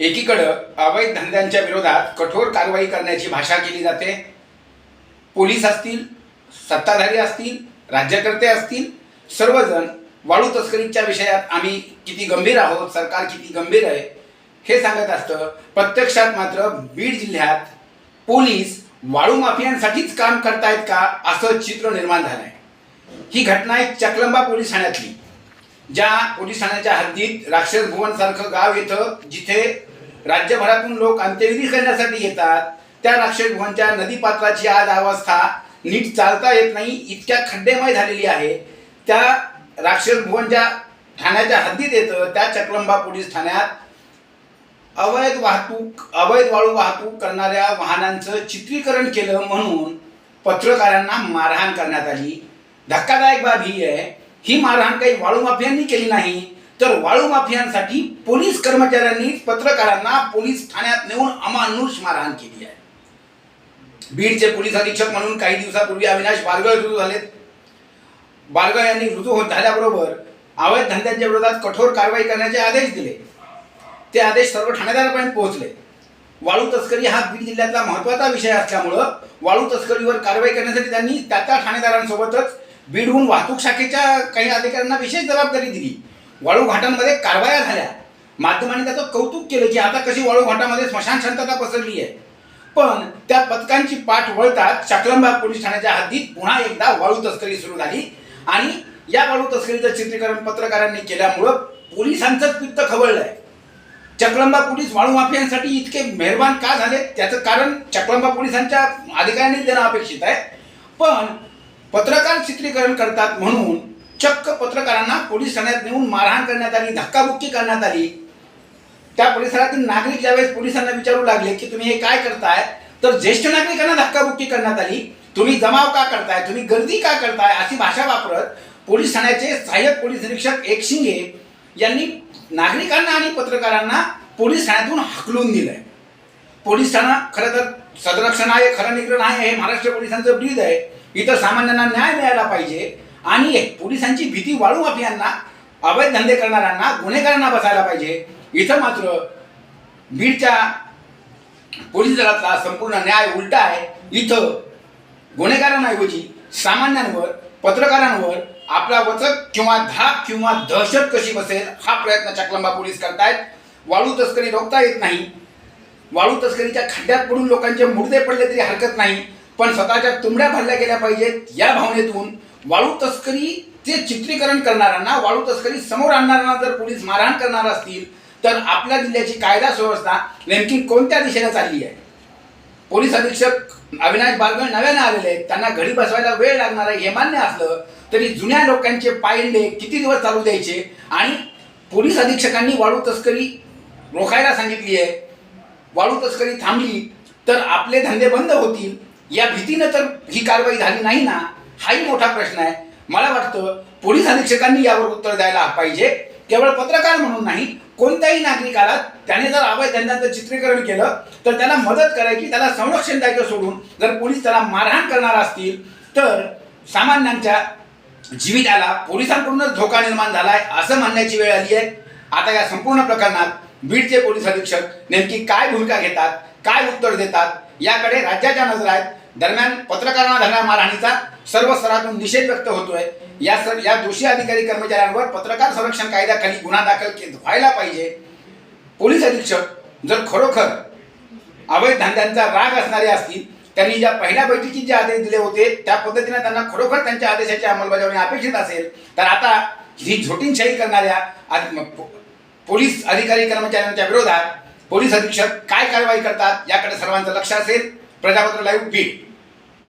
एकीकडं अवैध धंद्यांच्या विरोधात कठोर कारवाई करण्याची भाषा केली जाते. पोलीस असतील सत्ताधारी असतील राज्यकर्ते असतील सर्वजण वाळू तस्करीच्या विषयात आम्ही किती गंभीर आहोत सरकार किती गंभीर आहे हे सांगत असतं. प्रत्यक्षात मात्र बीड जिल्ह्यात पोलीस वाळू माफियांसाठीच काम करतायत का असं चित्र निर्माण झालं आहे ही घटना आहे चकलंबा पोलीस ठाण्यातली. ज्या पोलीस ठाण्याच्या हद्दीत राक्षस भुवन सारखं गाव येतं जिथे राज्यभरातून लोक अंत्यविधी करण्यासाठी येतात. त्या राक्षसभुवांच्या नदीपात्राची आज अवस्था नीट चालता येत नाही इतक्या खड्डेमय झालेली आहे. त्या राक्षसभुवांच्या ठाण्याच्या हद्दीत येतं. त्या चकलंबा पोलीस ठाण्यात अवैध वाहतूक अवैध वाळू वाहतूक करणाऱ्या वाहनांचं चित्रीकरण केलं म्हणून पत्रकारांना मारहाण करण्यात आली. धक्कादायक बाब ही आहे. ही मारहाण काही वाळू माफियांनी केली नाही. तर वाळू माफियांसाठी पोलीस कर्मचाऱ्यांनी पत्रकारांना पोलीस ठाण्यात नेऊन अमानुष मारहाण केली आहे. बीडचे पोलीस अधीक्षक म्हणून काही दिवसापूर्वी अविनाश बारगळ रुजू झालेत. बारगळ यांनी रुजू होत झाल्याबरोबर अवैध धंद्यांच्या विरोधात कठोर कारवाई करण्याचे आदेश दिले. ते आदेश सर्व ठाणेदारापर्यंत पोहोचले. वाळू तस्करी हा बीड जिल्ह्यातला महत्त्वाचा विषय असल्यामुळं वाळू तस्करीवर कारवाई करण्यासाठी त्यांनी त्या त्या ठाणेदारांसोबतच बीडहून वाहतूक शाखेच्या काही अधिकाऱ्यांना विशेष जबाबदारी दिली. वाळू घाटांमध्ये कारवाया झाल्या. माध्यमांनी त्याचं कौतुक केलं की आता कशी वाळू घाटामध्ये स्मशान शांतता पसरली आहे. पण त्या पथकांची पाठ वळतात चाकलंबा पोलीस ठाण्याच्या हद्दीत पुन्हा एकदा वाळू तस्करी सुरू झाली. आणि या वाळू तस्करीचं चित्रीकरण पत्रकारांनी केल्यामुळं पोलिसांचंच पित्त खवळलंय. चकलंबा पोलीस वाळू माफियांसाठी इतके मेहरबान का झाले? त्याचं कारण चकलंबा पोलिसांच्या अधिकाऱ्यांनी देणं अपेक्षित आहे. पण पत्रकार चित्रीकरण करतात म्हणून चक्क पत्रकारांना पोलीस ठाण्यात नेऊन मारहाण करण्यात आली धक्काबुक्की करण्यात आली. त्या परिसरातील नागरिक ज्यावेळेस पोलिसांना विचारू लागले की तुम्ही हे काय करताय तर ज्येष्ठ नागरिकांना धक्काबुक्की करण्यात आली. तुम्ही जमाव का करताय तुम्ही गर्दी का करताय अशी भाषा वापरत पोलीस ठाण्याचे सहाय्यक पोलीस निरीक्षक एक शिंगे यांनी नागरिकांना आणि पत्रकारांना पोलीस ठाण्यातून हकलून दिलंय. पोलीस ठाणा खरं तर सदरक्षण आहे खरं निग्रह आहे हे महाराष्ट्र पोलिसांचं ब्रीद आहे. इथं सामान्यांना न्याय मिळायला पाहिजे. आणि पोलिसांची भीती वाळू माफियांना अवैध धंदे करणाऱ्यांना गुन्हेगारांना बसायला पाहिजे. इथं मात्र बीडच्या पोलीस दलातला संपूर्ण न्याय उलटा आहे. इथं गुन्हेगारांऐवजी सामान्यांवर पत्रकारांवर आपला वचक किंवा धाक किंवा दहशत कशी बसेल हा प्रयत्न चकलंबा पोलीस करतायत. वाळू तस्करी रोखता येत नाही. वाळू तस्करीच्या खड्ड्यात पडून लोकांचे मुर्दे पडले तरी हरकत नाही. पण स्वतःच्या तुंबड्या भरल्या गेल्या पाहिजेत. या भावनेतून वाळू तस्करीचे चित्रीकरण करणाऱ्यांना वाळू तस्करी समोर आणणाऱ्यांना जर पोलीस मारहाण करणार असतील तर आपल्या जिल्ह्याची कायदा सुव्यवस्था नेमकी कोणत्या दिशेने चालली आहे? पोलीस अधीक्षक अविनाश बागवे नव्याने आलेले आहेत. त्यांना घडी बसवायला वेळ लागणार आहे हे मान्य असलं तरी जुन्या लोकांचे पायंडे किती दिवस चालू द्यायचे? आणि पोलीस अधीक्षकांनी वाळू तस्करी रोखायला सांगितली आहे वाळू तस्करी थांबली तर आपले धंदे बंद होतील या भीतीनं तर ही कारवाई झाली नाही ना? हाही मोठा प्रश्न आहे. मला वाटतं पोलीस अधीक्षकांनी यावर उत्तर द्यायला पाहिजे. केवळ पत्रकार म्हणून नाही कोणत्याही नागरिकाला त्याने जर अवैध धंद्याचं चित्रीकरण केलं तर त्याला मदत करायची त्याला संरक्षण द्यायचं सोडून जर पोलीस त्याला मारहाण करणार असतील तर सामान्यांच्या जीविताला पोलिसांकडूनच धोका निर्माण झालाय असं म्हणण्याची वेळ आली आहे. आता या संपूर्ण प्रकरणात बीडचे पोलीस अधीक्षक नेमकी काय भूमिका घेतात काय उत्तर देतात याकडे राज्याच्या नजर आहेत दरम्यान पत्रकारांना झालेल्या मारहाणीचा सर्व स्तरातून निषेध व्यक्त होतोय. या सर या दोषी अधिकारी कर्मचाऱ्यांवर पत्रकार संरक्षण कायद्याखाली गुन्हा दाखल व्हायला पाहिजे. पोलीस अधीक्षक जर खरोखर अवैध धंद्यांचा राग असणारे असतील त्यांनी ज्या पहिल्या बैठकीत जे आदेश दिले होते त्या पद्धतीने त्यांना खरोखर त्यांच्या आदेशाची अंमलबजावणी अपेक्षित असेल तर आता ही झोटींशाही करणाऱ्या पोलीस अधिकारी कर्मचाऱ्यांच्या विरोधात पोलीस अधीक्षक काय कारवाई करतात याकडे सर्वांचं लक्ष असेल. प्रजापत्र लाईव्ह बीड